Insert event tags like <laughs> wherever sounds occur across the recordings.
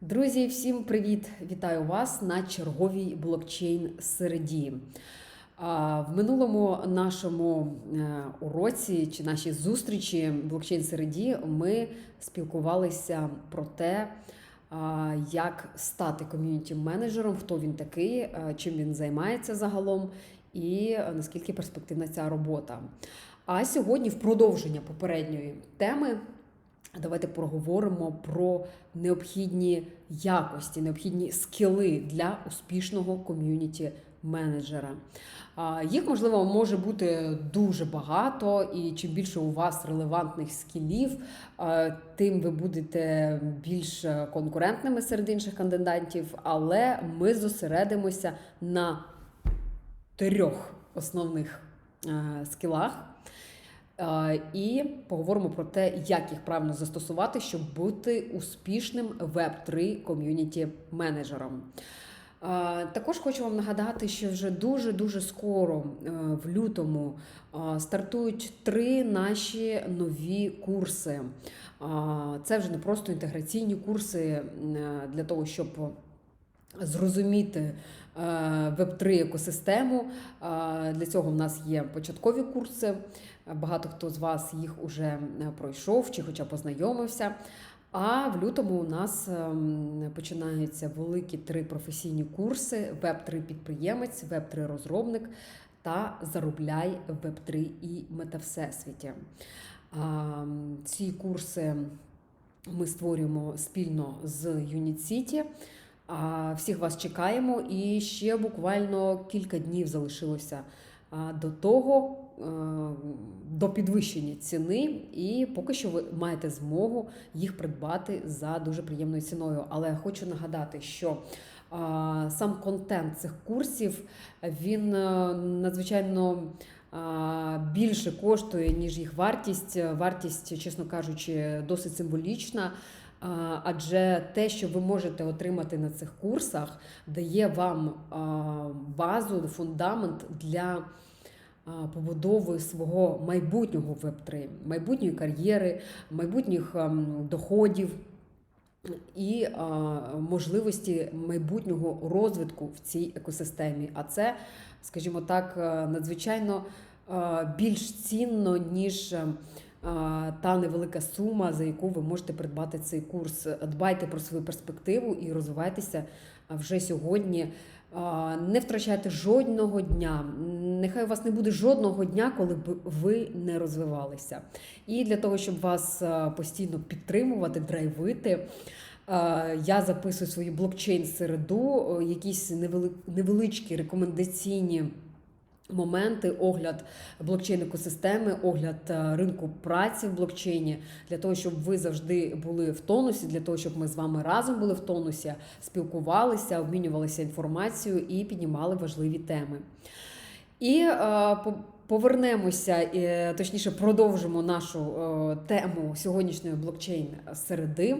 Друзі, всім привіт! Вітаю вас на черговій блокчейн середі. В минулому нашому е, уроці чи нашій зустрічі блокчейн середі ми спілкувалися про те, як стати ком'юніті менеджером, хто він такий, е, чим він займається загалом, і наскільки перспективна ця робота. А сьогодні, в продовження попередньої теми, Давайте проговоримо про необхідні якості, необхідні скіли для успішного ком'юніті менеджера. Їх, можливо, може бути дуже багато, і чим більше у вас релевантних скілів, тим ви будете більш конкурентними серед інших кандидатів. Але ми зосередимося на трьох основних е, скілах. Е, І поговоримо про те, як їх правильно застосувати, щоб бути успішним Web3 ком'юніті менеджером. Е, Також хочу вам нагадати, що вже дуже дуже скоро, е, в лютому, стартують три наші нові курси. Це вже не просто інтеграційні курси для того, щоб зрозуміти Web3 екосистему. Е, Для цього в нас є початкові курси. Багато хто з вас їх уже пройшов чи хоча познайомився. А в лютому у нас ем, починаються великі три професійні курси: Web3 підприємець, Web3 розробник та Заробляй в Web3 і Метавсесвіті. Ем, Ці курси ми створюємо спільно з. А, Всіх вас чекаємо, і ще буквально кілька днів залишилося до того, е, до підвищення ціни, і поки що ви маєте змогу їх придбати за дуже приємною ціною. Але хочу нагадати, що сам контент цих курсів він е, надзвичайно. Більше коштує, ніж їх вартість. Вартість, чесно кажучи, досить символічна. Адже те, що ви можете отримати на цих курсах, дає вам базу, фундамент для побудови свого майбутнього Web3, майбутньої кар'єри, майбутніх доходів і можливості майбутнього розвитку в цій екосистемі. А це, скажімо так, е, надзвичайно а, більш цінно, ніж. е, Та невелика сума, за яку ви можете придбати цей курс. Дбайте про свою перспективу і розвивайтеся вже сьогодні. Не втрачайте жодного дня. Нехай у вас не буде жодного дня, коли б ви не розвивалися. І для того, щоб вас постійно підтримувати, драйвити. Я записую свою блокчейн середу, якісь невеличкі рекомендаційні. Моменти, огляд блокчейн екосистеми, огляд е, ринку праці в блокчейні для того, щоб ви завжди були в тонусі, для того, щоб ми з вами разом були в тонусі, спілкувалися, обмінювалися інформацією і піднімали важливі теми. І е, повернемося, точніше, продовжимо нашу е, тему сьогоднішньої блокчейн середи.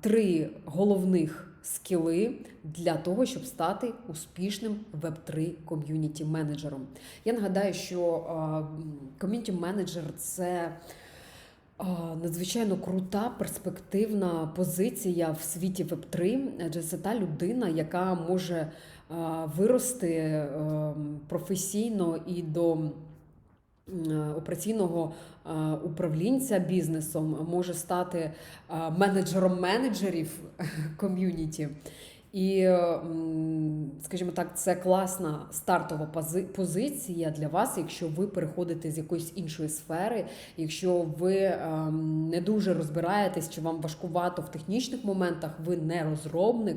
Три головних скіли для того, щоб стати успішним Web3 ком'юніті менеджером. Я нагадаю, що ком'юніті менеджер це надзвичайно крута, перспективна позиція в світі Web3, адже це та людина, яка може вирости е, професійно і до е, операційного е, управлінця бізнесом, може стати е, менеджером менеджерів <laughs> ком'юніті. І, скажімо так, це класна стартова позиція для вас, якщо ви переходите з якоїсь іншої сфери, якщо ви не дуже розбираєтесь, чи вам важкувато в технічних моментах, ви не розробник,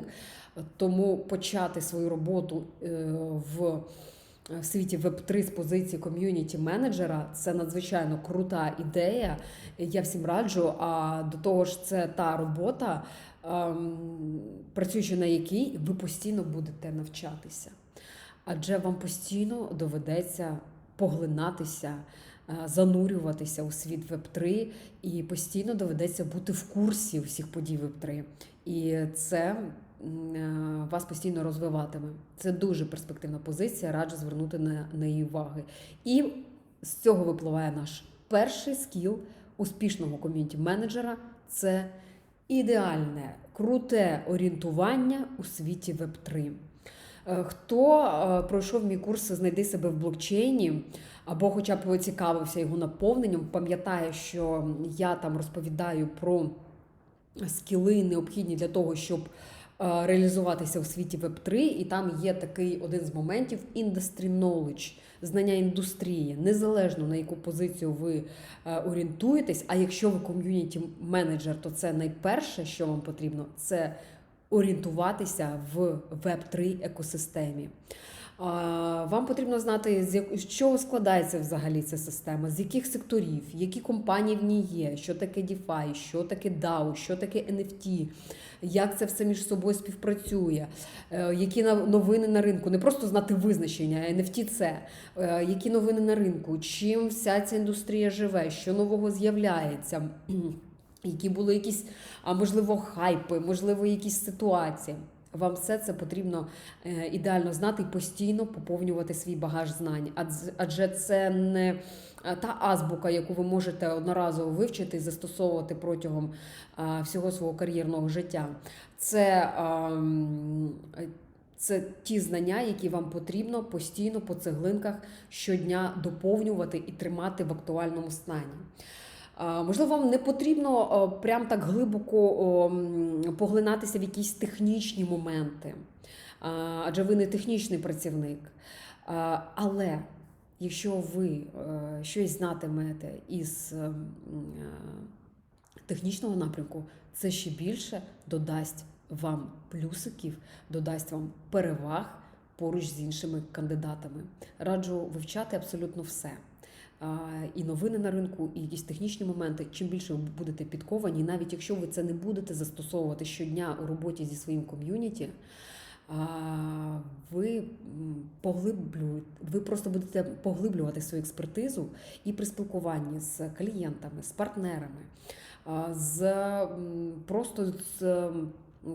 тому почати свою роботу е, в в світі Web3 з позиції ком'юніті менеджера це надзвичайно крута ідея. Я всім раджу. А до того ж, це та робота, ем, працюючи на якій ви постійно будете навчатися. Адже вам постійно доведеться поглинатися, е, занурюватися у світ Web3, і постійно доведеться бути в курсі всіх подій Web3. І це вас постійно розвиватиме. Це дуже перспективна позиція, раджу звернути на неї уваги. І з цього випливає наш перший скіл успішного ком'юніті менеджера це ідеальне, круте орієнтування у світі Web3. Е, Хто е, пройшов мій курс Знайди себе в блокчейні або хоча б цікавився його наповненням, пам'ятає, що я там розповідаю про скіли, необхідні для того, щоб е, реалізуватися у світі Web3, і там є такий один з моментів industry knowledge, знання індустрії, незалежно на яку позицію ви е, орієнтуєтесь. А якщо ви ком'юніті менеджер, то це найперше, що вам потрібно, це орієнтуватися в Web3 екосистемі. Вам потрібно знати, з чого складається взагалі ця система, з яких секторів, які компанії в ній є, що таке DeFi, що таке DAO, що таке NFT, як це все між собою співпрацює, е, які новини на ринку. Не просто знати визначення, а NFT це, е, які новини на ринку, чим вся ця індустрія живе, що нового з'являється. <clears throat> Які були якісь, а можливо, хайпи, можливо, якісь ситуації. Вам все це потрібно е, ідеально знати і постійно поповнювати свій багаж знань. Адже це не е, та азбука, яку ви можете одноразово вивчити і застосовувати протягом е, всього свого кар'єрного життя. Це, це ті знання, які вам потрібно постійно по цеглинках щодня доповнювати і тримати в актуальному стані. Можливо, вам не потрібно прям так глибоко поглинатися в якісь технічні моменти, адже ви не технічний працівник. Але якщо ви е, щось знатимете із е, м, е, технічного напрямку, це ще більше додасть вам плюсиків, додасть вам переваг поруч з іншими кандидатами. Раджу вивчати абсолютно все. І новини на ринку, і якісь технічні моменти. Чим більше ви будете підковані, навіть якщо ви це не будете застосовувати щодня у роботі зі своїм ком'юніті, ви поглиблюєте, ви просто будете поглиблювати свою експертизу і при спілкуванні з клієнтами, з партнерами, з просто з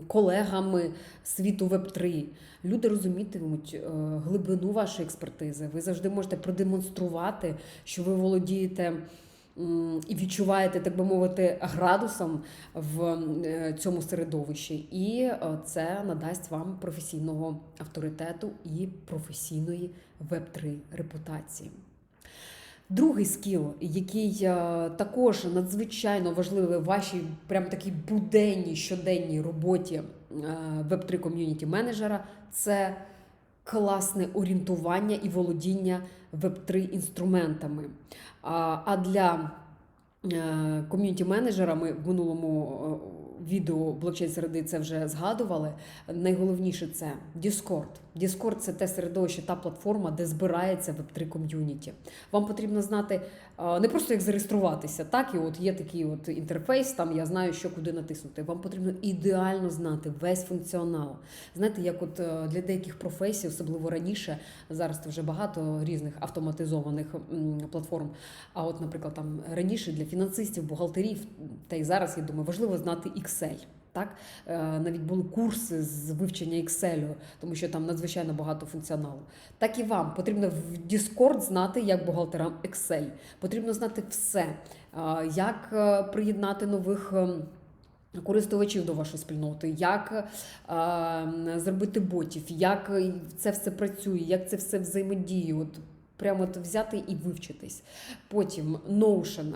колегами світу Web3. Люди розумітимуть е, глибину вашої експертизи. Ви завжди можете продемонструвати, що ви володієте і відчуваєте, так би мовити, градусом в е, цьому середовищі, і е, це надасть вам професійного авторитету і професійної Web3 репутації. Другий скіл, який е, також надзвичайно важливий в вашій прям такій буденній щоденній роботі е, Web3 ком'юніті менеджера, це класне орієнтування і володіння Web3 інструментами. А для е, ком'юніті менеджера ми в минулому відео блокчейн середи це вже згадували. Найголовніше це Discord. Discord – це те середовище, та платформа, де збирається Web3 ком'юніті. Вам потрібно знати не просто як зареєструватися, так і от є такий от інтерфейс, там я знаю, що куди натиснути. Вам потрібно ідеально знати весь функціонал. Знаєте, як от е, для деяких професій, особливо раніше, зараз вже багато різних автоматизованих платформ. А от, наприклад, там раніше для фінансистів, бухгалтерів, та й зараз я думаю, важливо знати Excel. Так, Е, навіть були курси з вивчення Excel, тому що там надзвичайно багато функціоналу. Так і вам потрібно в Discord знати, як бухгалтерам Excel. Потрібно знати все, Е, як е, приєднати нових. ем, Користувачів до вашої спільноти, як е, зробити ботів, як це все працює, як це все взаємодіє. От прямо от взяти і вивчитись. Потім Notion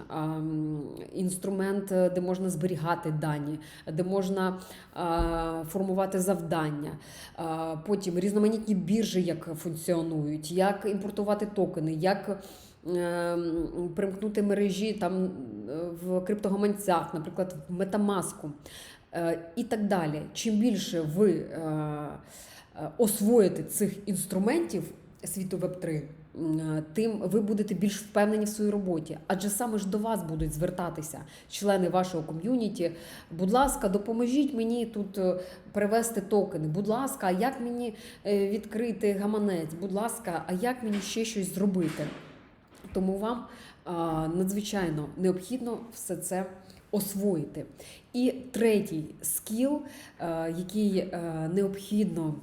– інструмент, де можна зберігати дані, де можна формувати завдання. Потім різноманітні біржі, як функціонують, як імпортувати токени, як примкнути мережі там в криптогаманцях, наприклад, в Metamask і так далі. Чим більше ви освоїте цих інструментів світу Web3, тим ви будете більш впевнені в своїй роботі, адже саме ж до вас будуть звертатися члени вашого ком'юніті. Будь ласка, допоможіть мені тут е, перевести токени. Будь ласка, а як мені е, відкрити гаманець? Будь ласка, а як мені ще щось зробити? Тому вам надзвичайно необхідно все це освоїти. І третій скіл, який необхідно.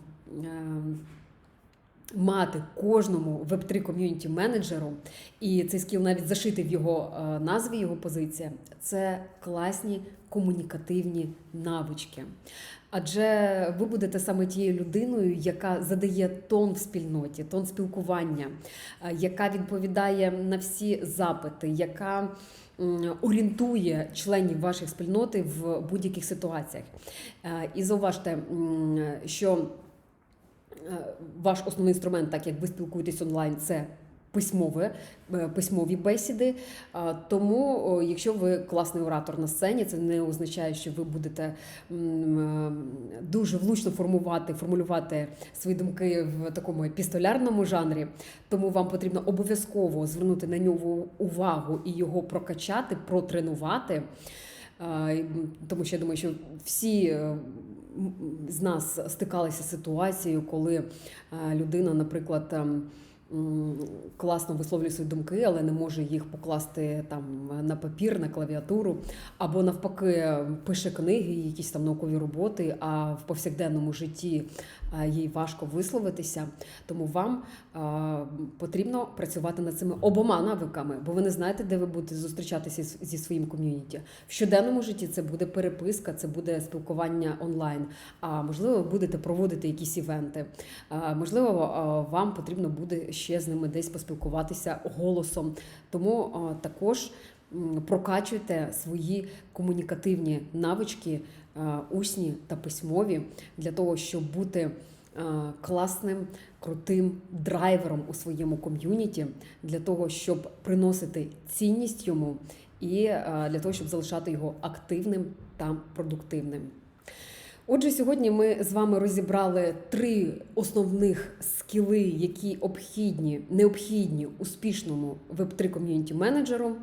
Мати кожному Web3 ком'юніті менеджеру, і цей скіл навіть зашитий в його е, назві, його позиція це класні комунікативні навички. Адже ви будете саме тією людиною, яка задає тон в спільноті, тон спілкування, е, яка відповідає на всі запити, яка орієнтує членів вашої спільноти в будь-яких ситуаціях. Е, І зауважте, що ваш основний інструмент, так як ви спілкуєтесь онлайн, це письмове, е, письмові бесіди. Тому, якщо ви класний оратор на сцені, це не означає, що ви будете е, дуже влучно формувати, формулювати свої думки в такому епістолярному жанрі. Тому вам потрібно обов'язково звернути на нього увагу і його прокачати, протренувати. Тому що я думаю, що всі е, з нас стикалися з ситуацією, коли е, людина, наприклад, класно висловлює свої думки, але не може їх покласти там на папір, на клавіатуру, або навпаки пише книги, якісь там наукові роботи, а в повсякденному житті їй важко висловитися. Тому вам потрібно працювати над цими обома навиками, бо ви не знаєте, де ви будете зустрічатися зі- своїм ком'юніті. В щоденному житті це буде переписка, це буде спілкування онлайн. А можливо, ви будете проводити якісь івенти. Можливо, вам потрібно буде ще з ними десь поспілкуватися голосом. Тому також прокачуйте свої комунікативні навички, усні та письмові, для того, щоб бути класним, крутим драйвером у своєму ком'юніті, для того, щоб приносити цінність йому і для того, щоб залишати його активним та продуктивним. Отже, сьогодні ми з вами розібрали три основних скіли, які обхідні, необхідні успішному веб-3 ком'юніті менеджеру.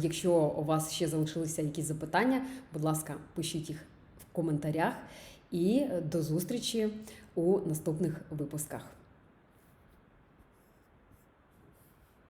Якщо у вас ще залишилися якісь запитання, будь ласка, пишіть їх в коментарях і до зустрічі у наступних випусках.